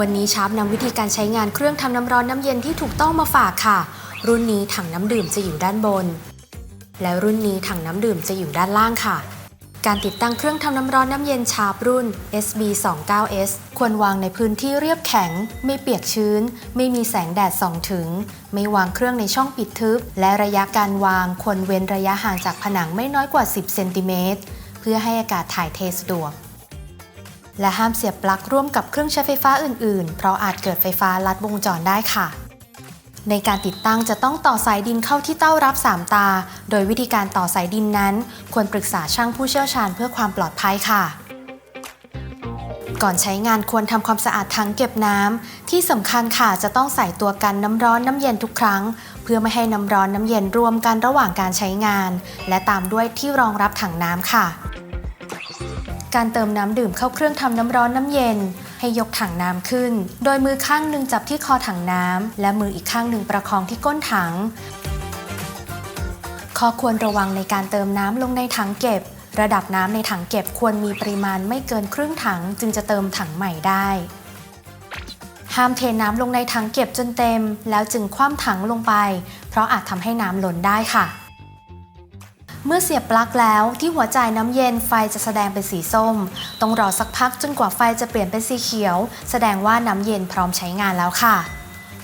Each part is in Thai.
วันนี้ชาร์ปนำวิธีการใช้งานเครื่องทำน้ำร้อนน้ำเย็นที่ถูกต้องมาฝากค่ะ รุ่นนี้ถังน้ำดื่มจะอยู่ด้านบน และรุ่นนี้ถังน้ำดื่มจะอยู่ด้านล่างค่ะ การติดตั้งเครื่องทำน้ำร้อนน้ำเย็นชาร์ปรุ่น SB29S ควรวางในพื้นที่เรียบแข็ง ไม่เปียกชื้น ไม่มีแสงแดดส่องถึง ไม่วางเครื่องในช่องปิดทึบ และระยะการวางควรเว้นระยะห่างจากผนังไม่น้อยกว่า 10 เซนติเมตรเพื่อให้อากาศถ่ายเทสะดวก และห้ามเสียบปลั๊กร่วมกับเครื่องใช้ไฟฟ้าอื่น ๆ เพราะอาจเกิดไฟฟ้าลัดวงจรได้ค่ะ ในการติดตั้งจะต้องต่อสายดินเข้าที่เต้ารับ 3 ตา โดยวิธีการต่อสายดินนั้น ควรปรึกษาช่างผู้เชี่ยวชาญเพื่อความปลอดภัยค่ะก่อนใช้งานควรทำความสะอาดถังเก็บน้ำที่สำคัญค่ะจะต้องใส่ตัวกันน้ำร้อนน้ำเย็นทุกครั้ง เพื่อไม่ให้น้ำร้อนน้ำเย็นรวมกันระหว่างการใช้งาน และตามด้วยที่รองรับถังน้ำค่ะ การเติมน้ำดื่มเข้าเครื่องทำน้ำร้อนน้ำเย็น ให้ยกถังน้ำขึ้น โดยมือข้างหนึ่งจับที่คอถังน้ำและมืออีกข้างหนึ่งประคองที่ก้นถัง ข้อควรระวังในการเติมน้ำลงในถังเก็บ ระดับน้ำในถังเก็บควรมีปริมาณไม่เกินครึ่งถัง จึงจะเติมถังใหม่ได้ ห้ามเทน้ำลงในถังเก็บจนเต็ม แล้วจึงคว่ำถังลงไป เพราะอาจทำให้น้ำหล้นได้ค่ะ มื่อเสียบปลั๊กแล้วที่หัวจ่ายน้ำเย็นไฟจะแสดงเป็นสีส้ม ต้องรอสักพักจนกว่าไฟจะเปลี่ยนเป็นสีเขียว แสดงว่าน้ำเย็นพร้อมใช้งานแล้วค่ะ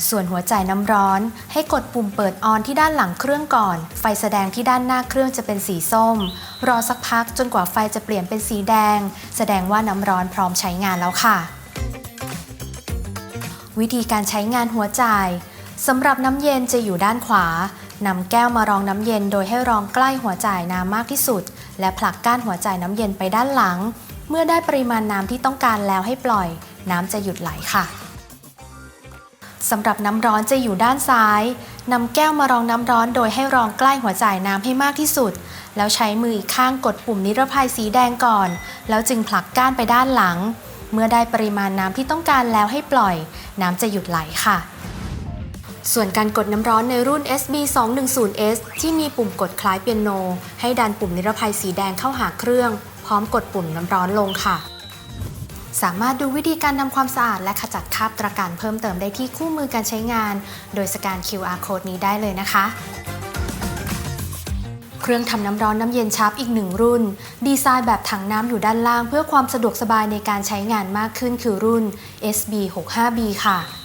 ส่วนหัวจ่ายน้ำร้อน ให้กดปุ่มเปิดออนที่ด้านหลังเครื่องก่อน ไฟแสดงที่ด้านหน้าเครื่องจะเป็นสีส้ม รอสักพักจนกว่าไฟจะเปลี่ยนเป็นสีแดง แสดงว่าน้ำร้อนพร้อมใช้งานแล้วค่ะ วิธีการใช้งานหัวจ่ายสำหรับน้ำเย็นจะอยู่ด้านขวา นำแก้วมารองน้ำเย็นโดยให้รองใกล้หัวจ่ายน้ำมากที่สุด และผลักก้านหัวจ่ายน้ำเย็นไปด้านหลัง เมื่อได้ปริมาณน้ำที่ต้องการแล้วให้ปล่อย น้ำจะหยุดไหลค่ะสำหรับน้ำร้อนจะอยู่ด้านซ้ายนำแก้วมารองน้ำร้อนโดยให้รองใกล้หัวจ่ายน้ำให้มากที่สุด แล้วใช้มืออีกข้างกดปุ่มนิรภัยสีแดงก่อน แล้วจึงผลักก้านไปด้านหลัง เมื่อได้ปริมาณน้ำที่ต้องการแล้วให้ปล่อย น้ำจะหยุดไหลค่ะ ส่วนการกดน้ำร้อนในรุ่น SB 2 1 0 S ที่มีปุ่มกดคล้ายเปียโน ให้ดันปุ่มนิรภัยสีแดงเข้าหาเครื่อง พร้อมกดปุ่มน้ำร้อนลงค่ะ สามารถดูวิธีการทำความสะอาดและขจัดคราบตะกันเพิ่มเติมได้ที่คู่มือการใช้งาน โดยสแกน QR code นี้ได้เลยนะคะเครื่องทำน้ำร้อนน้ำเย็นชาร์ปอีกหนึ่งรุ่น ดีไซน์แบบถังน้ำอยู่ด้านล่าง เพื่อความสะดวกสบายในการใช้งานมากขึ้นคือรุ่น SB 6 5 B ค่ะ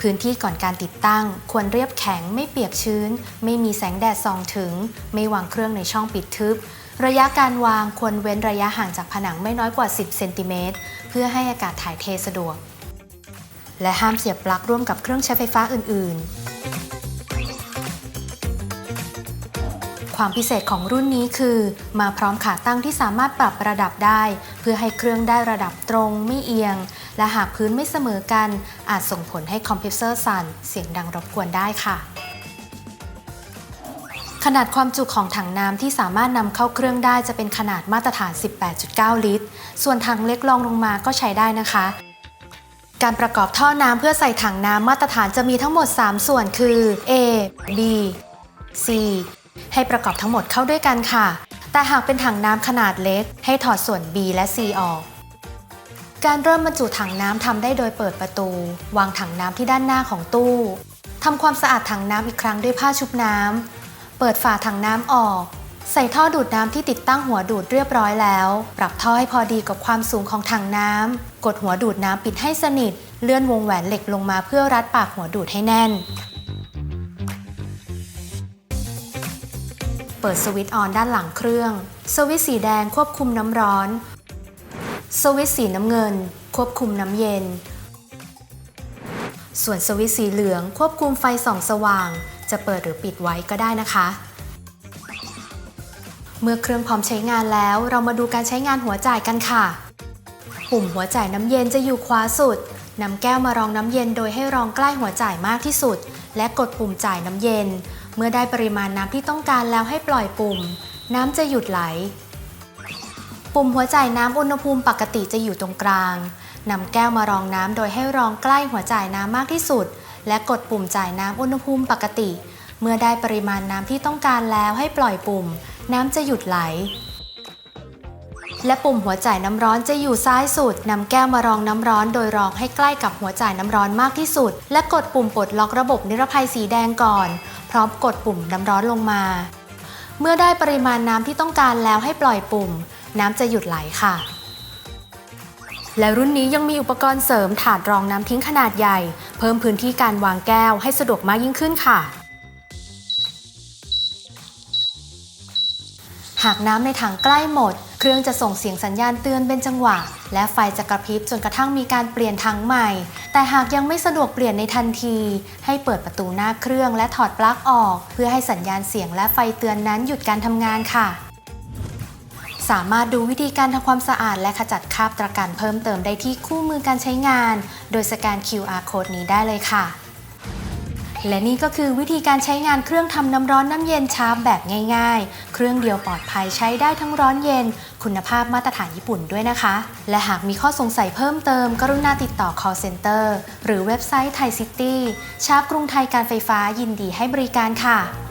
พื้นที่ก่อนการติดตั้ง ควรเรียบแข็งไม่เปียกชื้น ไม่มีแสงแดดส่องถึง ไม่วางเครื่องในช่องปิดทึบ ระยะการวางควรเว้นระยะห่างจากผนังไม่น้อยกว่า 10 เซนติเมตรเพื่อให้อากาศถ่ายเทสะดวก และห้ามเสียบปลั๊กร่วมกับเครื่องใช้ไฟฟ้าอื่น ๆ ความพิเศษของรุ่นนี้คือ มาพร้อมขาตั้งที่สามารถปรับระดับได้ เพื่อให้เครื่องได้ระดับตรงไม่เอียง และหากพื้นไม่เสมอกัน อาจส่งผลให้คอมเพิวเตอร์สั่นเสียงดังรบกวนได้ค่ะ ขนาดความจุของถังน้ำที่สามารถนำเข้าเครื่องได้จะเป็นขนาดมาตรฐาน 18.9 ลิตร ส่วนถังเล็กรองลงมาก็ใช้ได้นะคะการประกอบท่อน้ำเพื่อใส่ถังน้ำมาตรฐานจะมีทั้งหมด 3 ส่วนคือ A B C ให้ประกอบทั้งหมดเข้าด้วยกันค่ะ แต่หากเป็นถังน้ำขนาดเล็ก ให้ถอดส่วน B และ C ออก การเริ่มบรรจุถังน้ำทำได้โดยเปิดประตู วางถังน้ำที่ด้านหน้าของตู้ทำความสะอาดถังน้ำอีกครั้งด้วยผ้าชุบน้ำ เปิดฝาถังน้ำออก ใส่ท่อดูดน้ำที่ติดตั้งหัวดูดเรียบร้อยแล้ว ปรับท่อให้พอดีกับความสูงของถังน้ำ กดหัวดูดน้ำปิดให้สนิท เลื่อนวงแหวนเหล็กลงมาเพื่อรัดปากหัวดูดให้แน่น เปิดสวิตช์ออนด้านหลังเครื่อง สวิตช์สีแดงควบคุมน้ำร้อน สวิตสีน้ำเงิน ควบคุมน้ำเย็น ส่วนสวิตสีเหลืองควบคุมไฟส่องสว่าง จะเปิดหรือปิดไว้ก็ได้นะคะ เมื่อเครื่องพร้อมใช้งานแล้วเรามาดูการใช้งานหัวจ่ายกันค่ะ ปุ่มหัวจ่ายน้ำเย็นจะอยู่ขวาสุดนำแก้วมารองน้ำเย็นโดยให้รองใกล้หัวจ่ายมากที่สุด และกดปุ่มจ่ายน้ำเย็น เมื่อได้ปริมาณน้ำที่ต้องการแล้วให้ปล่อยปุ่ม น้ำจะหยุดไหล ปุ่มหัวจ่ายน้ำอุณหภูมิปกติจะอยู่ตรงกลางนำแก้วมารองน้ำโดยให้รองใกล้หัวจ่ายน้ำมากที่สุด และกดปุ่มจ่ายน้ำอุณหภูมิปกติ เมื่อได้ปริมาณน้ำที่ต้องการแล้วให้ปล่อยปุ่ม น้ำจะหยุดไหล และปุ่มหัวจ่ายน้ำร้อนจะอยู่ซ้ายสุดนำแก้วมารองน้ำร้อน โดยรองให้ใกล้กับหัวจ่ายน้ำร้อนมากที่สุด และกดปุ่มปลดล็อกระบบนิรภัยสีแดงก่อน พร้อมกดปุ่มน้ำร้อนลงมา เมื่อได้ปริมาณน้ำที่ต้องการแล้วให้ปล่อยปุ่ม น้ำจะหยุดไหลค่ะ และรุ่นนี้ยังมีอุปกรณ์เสริมถาดรองน้ำทิ้งขนาดใหญ่ เพิ่มพื้นที่การวางแก้วให้สะดวกมากยิ่งขึ้นค่ะ หากน้ำในถังใกล้หมด เครื่องจะส่งเสียงสัญญาณเตือนเป็นจังหวะ และไฟจะกระพริบจนกระทั่งมีการเปลี่ยนถังใหม่ แต่หากยังไม่สะดวกเปลี่ยนในทันที ให้เปิดประตูหน้าเครื่องและถอดปลั๊กออก เพื่อให้สัญญาณเสียงและไฟเตือนนั้นหยุดการทำงานค่ะ สามารถดูวิธีการทำความสะอาดและขจัดคราบตะกันเพิ่มเติมได้ที่คู่มือการใช้งาน โดยสแกน QR code นี้ได้เลยค่ะ และนี่ก็คือวิธีการใช้งานเครื่องทำน้ำร้อนน้ำเย็นชาร์ปแบบง่าย ๆ เครื่องเดียวปลอดภัยใช้ได้ทั้งร้อนเย็น คุณภาพมาตรฐานญี่ปุ่นด้วยนะคะ และหากมีข้อสงสัยเพิ่มเติม กรุณาติดต่อ call center หรือเว็บไซต์ไทยซิตี้ชาร์ปกรุงไทยการไฟฟ้ายินดีให้บริการค่ะ